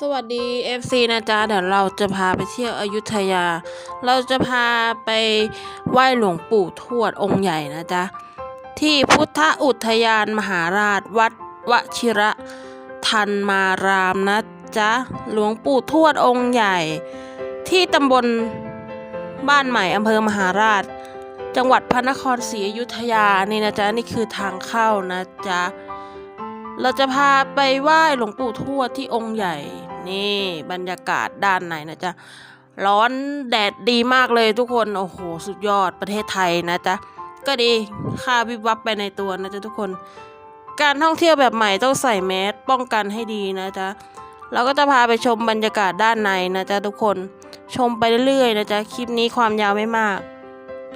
สวัสดี FC นะจ๊ะเดี๋ยวเราจะพาไปเที่ยวอยุธยา เราจะพาไปไหว้หลวงปู่ทวดองค์ใหญ่นะจ๊ะ ที่พุทธอุทยานมหาราชวัดวชิระทันมารามนะจ๊ะ หลวงปู่ทวดองค์ใหญ่ ที่ตำบลบ้านใหม่อำเภอมหาราช จังหวัดพระนครศรีอยุธยานี่นะจ๊ะ นี่คือทางเข้านะจ๊ะ เราจะพาไปไหว้หลวงปู่ทวดที่องค์ใหญ่ นี่บรรยากาศด้านในนะจ๊ะ ร้อนแดดดีมากเลยทุกคน โอ้โห สุดยอดประเทศไทยนะจ๊ะ ก็ดีค่าวิบวับไปในตัวนะจ๊ะทุกคน การท่องเที่ยวแบบใหม่ต้องใส่แมสป้องกันให้ดีนะจ๊ะ เราก็จะพาไปชมบรรยากาศด้านในนะจ๊ะทุกคน ชมไปเรื่อยๆนะจ๊ะ คลิปนี้ความยาวไม่มาก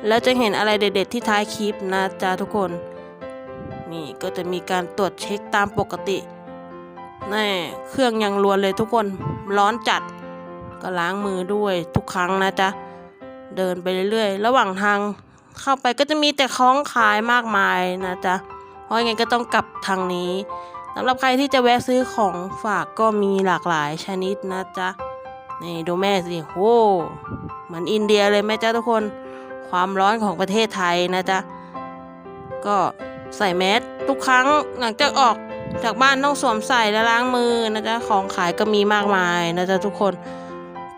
แล้วจะเห็นอะไรเด็ด ๆ ที่ท้ายคลิปนะจ๊ะทุกคน นี่ก็จะมีการตรวจเช็คตามปกตินี่เครื่องยังรวนเลยทุกคนร้อนจัด ก็ล้างมือด้วยทุกครั้งนะจ๊ะ เดินไปเรื่อยๆ ระหว่างทางเข้าไปก็จะมีแต่ของขายมากมายนะจ๊ะ เพราะยังไงก็ต้องกลับทางนี้สำหรับใครที่จะแวะซื้อของฝากก็มีหลากหลายชนิดนะจ๊ะ นี่ดูแม่สิโหเหมือนอินเดียเลยแม่จ๊ะทุกคน ความร้อนของประเทศไทยนะจ๊ะ ก็ ใส่แมสทุกครั้งหลังจากออกจากบ้านต้องสวมใส่และล้างมือนะจ๊ะของขายก็มีมากมายนะจ๊ะทุกคน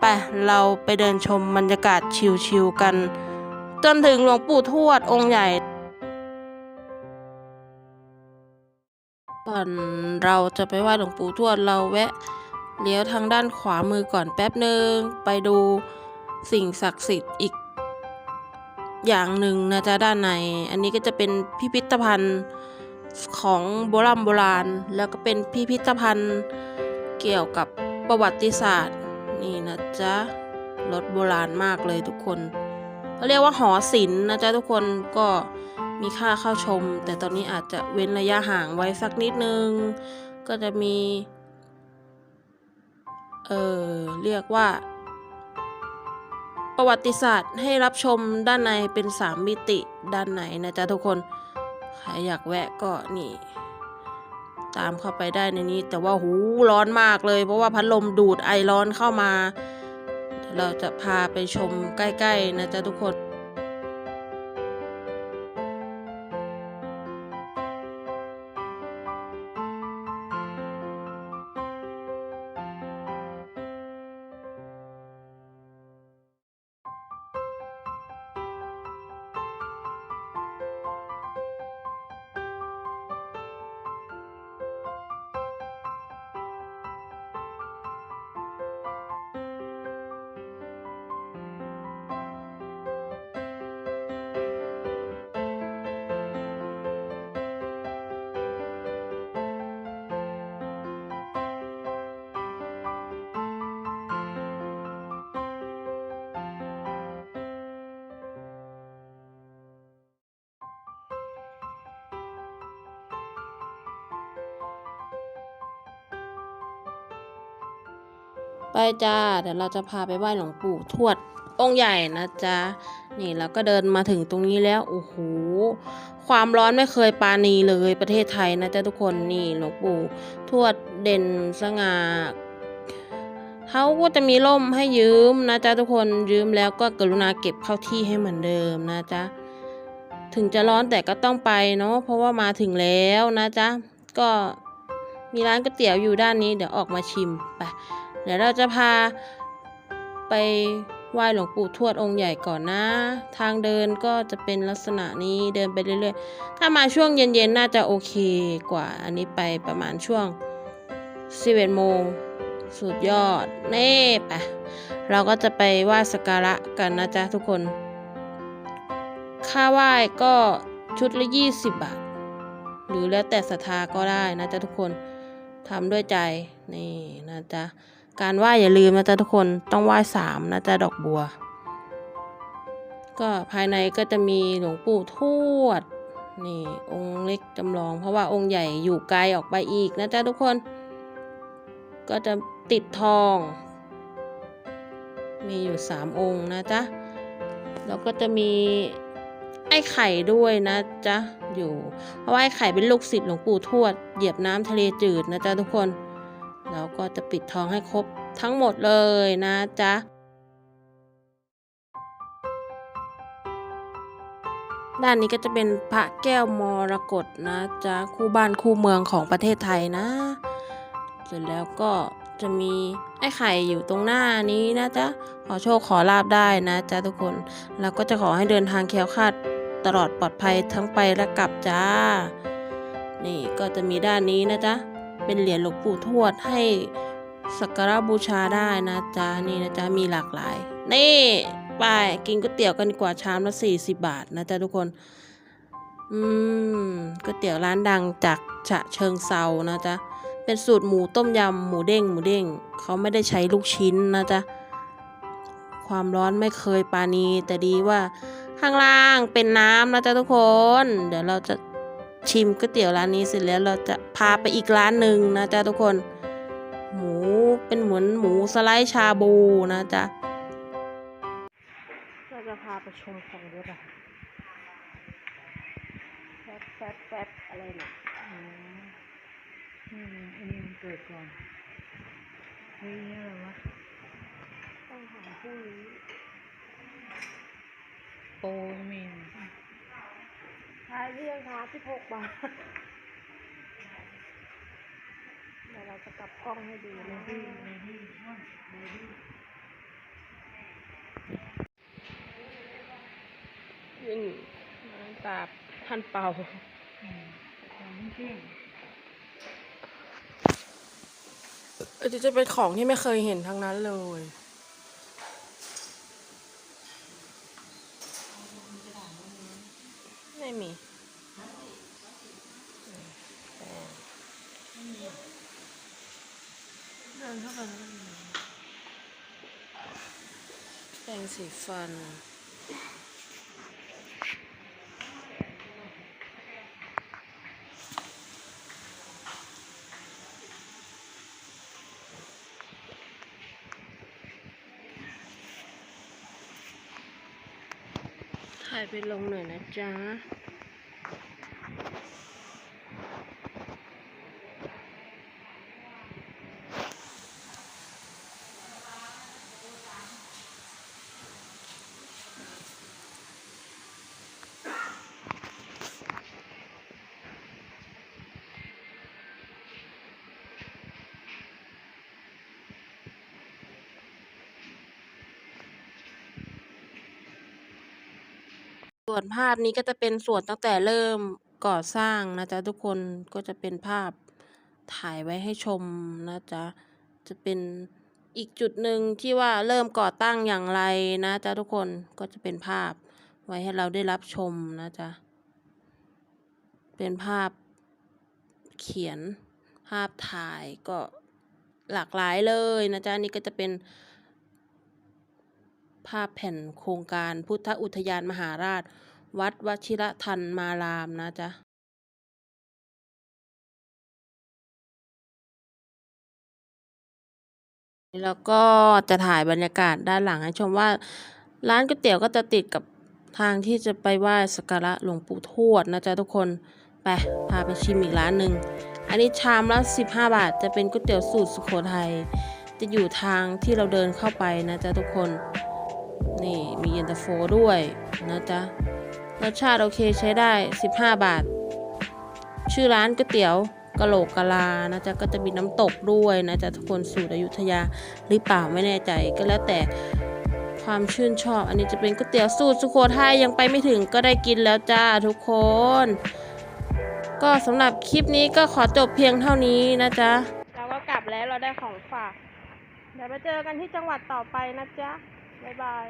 ไปเราไปเดินชมบรรยากาศชิลๆกัน จนถึงหลวงปู่ทวดองค์ใหญ่ ก่อนเราจะไปไหว้หลวงปู่ทวดเราแวะเลี้ยวทางด้านขวามือก่อนแป๊บหนึ่งไปดูสิ่งศักดิ์สิทธิ์อีก อย่างหนึ่งนะจ๊ะด้านใน อันนี้ก็จะเป็นพิพิธภัณฑ์ของโบราณโบราณ แล้วก็เป็นพิพิธภัณฑ์เกี่ยวกับประวัติศาสตร์ นี่นะจ๊ะรถโบราณมากเลยทุกคนเขาเรียกว่าหอศิลป์นะจ๊ะทุกคนก็มีค่าเข้าชม แต่ตอนนี้อาจจะเว้นระยะห่างไว้สักนิดนึง ก็จะมี เออเรียกว่า ประวัติศาสตร์ให้รับชมด้านในเป็นสามมิติด้านไหนนะจ๊ะทุกคน ใครอยากแวะก็นี่ ตามเข้าไปได้ในนี้ แต่ว่าหูร้อนมากเลย เพราะว่าพัดลมดูดไอร้อนเข้ามา เราจะพาไปชมใกล้ ๆ นะจ๊ะทุกคน ไปจ้า เดี๋ยวเราจะพาไปไหว้หลวงปู่ทวด องค์ใหญ่นะจ๊ะ นี่แล้วก็เดินมาถึงตรงนี้แล้ว โอ้โห ความร้อนไม่เคยปาณีเลยประเทศไทยนะจ๊ะทุกคน นี่หลวงปู่ทวดเด่นสง่าเขาก็จะมีร่มให้ยืมนะจ๊ะทุกคนยืมแล้วก็กรุณาเก็บเข้าที่ให้เหมือนเดิมนะจ๊ะถึงจะร้อนแต่ก็ต้องไปเนาะเพราะว่ามาถึงแล้วนะจ๊ะก็มีร้านก๋วยเตี๋ยวอยู่ด้านนี้เดี๋ยวออกมาชิมไป เดี๋ยวเราจะพาไปไหว้หลวงปู่ทวดองค์ใหญ่ก่อนนะ ทางเดินก็จะเป็นลักษณะนี้เดินไปเรื่อยๆ ถ้ามาช่วงเย็นๆ น่าจะโอเคกว่า อันนี้ไปประมาณช่วง 11โมง สุดยอด เน่ไปเราก็จะไปไหว้สักการะกันนะจ๊ะทุกคน ค่าไหว้ก็ชุดละ 20 บาท หรือแล้วแต่ศรัทธาก็ได้นะจ๊ะทุกคนทำด้วยใจ นี่นะจ๊ะ การไหว้อย่าลืมนะจ๊ะทุกคนต้องไหว้สามนะจ๊ะดอกบัว ก็ภายในก็จะมีหลวงปู่ทวดนี่องค์เล็กจำลอง เพราะว่าองค์ใหญ่อยู่ไกลออกไปอีกนะจ๊ะทุกคน ก็จะติดทอง มีอยู่สามองค์นะจ๊ะแล้วก็จะมีไอ้ไข่ด้วยนะจ๊ะอยู่ เพราะว่าไอ้ไข่เป็นลูกศิษย์หลวงปู่ทวดเหยียบน้ำทะเลจืดนะจ๊ะทุกคน แล้วก็จะปิดทองให้ครบทั้งหมดเลยนะจ๊ะด้านนี้ก็จะเป็นพระแก้วมรกตนะจ๊ะคู่บ้านคู่เมืองของประเทศไทยนะ เสร็จแล้วก็จะมีไอ้ไข่อยู่ตรงหน้านี้นะจ๊ะขอโชคขอลาบได้นะจ๊ะทุกคน แล้วก็จะขอให้เดินทางแคล้วคลาดตลอดปลอดภัยทั้งไปและกลับจ้า นี่ก็จะมีด้านนี้นะจ๊ะ เป็นเหรียญหลวงปู่ทวดให้สักการะบูชาได้นะจ๊ะนี่นะจ๊ะมีหลากหลาย นี่ไปกินก๋วยเตี๋ยวกันกว่าชามละ40บาทนะจ๊ะทุกคน อืมก๋วยเตี๋ยวร้านดังจากฉะเชิงเซานะจ๊ะเป็นสูตรหมูต้มยำหมูเด้งหมูเด้งเขาไม่ได้ใช้ลูกชิ้นนะจ๊ะความร้อนไม่เคยปานีแต่ดีว่าข้างล่างเป็นน้ำนะจ๊ะทุกคน เดี๋ยวเราจะ ชิมก๋วยเตี๋ยวร้านนี้เสร็จแล้วเราจะพาไปอีกร้านหนึ่งนะจ๊ะทุกคน หมูเป็นเหมือนหมูสไลด์ชาบูนะจ๊ะเราจะพาไปชมของเยอะอะแฟบแฟบแฟบอะไรเนี่ยนี่อันนี้มันเกิดก่อนเฮ้ยนี่อะไรวะต้องหาผู้รู้โป ขายเรียงค่ะที่หกบาท เดี๋ยวเราจะกลับกล้องให้ดูเบนะบี้เบบี้ว่าเบบี้ยิ่งน้ำตาท่านเป่าอืมของไม่เที่ยงเออจะเป็นของที่ไม่เคยเห็นทั้งนั้นเลย ไม่มี เดินเข้าไปแปรงสีฟันถ่ายไปลงหน่อยนะจ๊ะ ส่วนภาพนี้ก็จะเป็นส่วนตั้งแต่เริ่มก่อสร้างนะจ๊ะทุกคนก็จะเป็นภาพถ่ายไว้ให้ชมนะจ๊ะจะเป็นอีกจุดหนึ่งที่ว่าเริ่มก่อตั้งอย่างไรนะจ๊ะทุกคนก็จะเป็นภาพไว้ให้เราได้รับชมนะจ๊ะเป็นภาพเขียนภาพถ่ายก็หลากหลายเลยนะจ๊ะนี่ก็จะเป็น ภาพแผ่นโครงการพุทธอุทยานมหาราช วัดวชิระทันมารามนะจ๊ะแล้วก็จะถ่ายบรรยากาศด้านหลังให้ชมว่า ร้านก๋วยเตี๋ยวก็จะติดกับทางที่จะไปไหว้สักการะหลวงปู่ทวดนะจ๊ะทุกคนไปพาไปชิมอีกร้านหนึ่งอันนี้ชามละ 15 บาท จะเป็นก๋วยเตี๋ยวสูตรสุโขทัยจะอยู่ทางที่เราเดินเข้าไปนะจ๊ะทุกคน นี่มีเย็นตาโฟด้วยนะจ๊ะรสชาติโอเคใช้ได้ 15 บาท ชื่อร้านก๋วยเตี๋ยวกะโหลกกะลานะจ๊ะก็จะมีน้ำตกด้วยนะจ๊ะทุกคนสูตรอยุธยาหรือเปล่าไม่แน่ใจก็แล้วแต่ความชื่นชอบ อันนี้จะเป็นก๋วยเตี๋ยวสูตรสุโขทัยยังไปไม่ถึงก็ได้กินแล้วจ้าทุกคน ก็สำหรับคลิปนี้ก็ขอจบเพียงเท่านี้นะจ๊ะเราก็กลับแล้วเราได้ของฝาก เดี๋ยวไปเจอกันที่จังหวัดต่อไปนะจ๊ะบ๊ายบาย